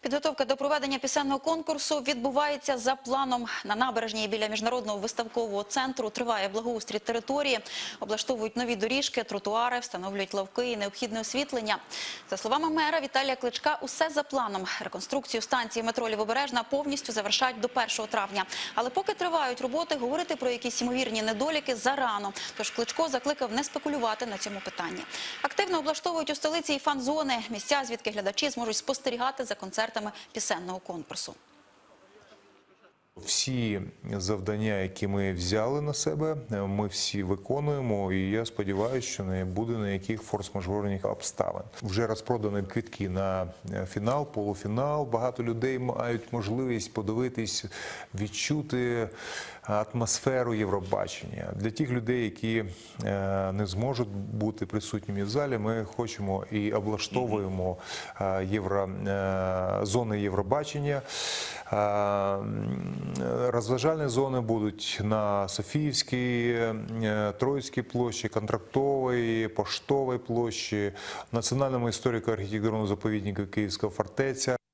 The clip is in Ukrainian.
Підготовка до проведення пісенного конкурсу відбувається за планом. На набережній біля міжнародного виставкового центру триває благоустрій території, облаштовують нові доріжки, тротуари, встановлюють лавки і необхідне освітлення. За словами мера Віталія Кличка, усе за планом. Реконструкцію станції метро Лівобережна повністю завершають до 1 травня. Але поки тривають роботи, говорити про якісь ймовірні недоліки зарано. Тож Кличко закликав не спекулювати на цьому питанні. Активно облаштовують у столиці і фан-зони, місця, звідки глядачі зможуть спостерігати за концертами пісенного конкурсу. Всі завдання, які ми взяли на себе, ми всі виконуємо. І я сподіваюся, що не буде ніяких форс-мажорних обставин. Вже розпродані квитки на фінал, полуфінал. Багато людей мають можливість подивитись, відчути атмосферу Євробачення. Для тих людей, які е, не зможуть бути присутніми в залі, ми хочемо і облаштовуємо е, євро, е, зони Євробачення. Розважальні зони будуть на Софіївській, е, Троїцькій площі, Контрактовій, Поштовій площі, Національному історико-архітектурному заповіднику Київська фортеця.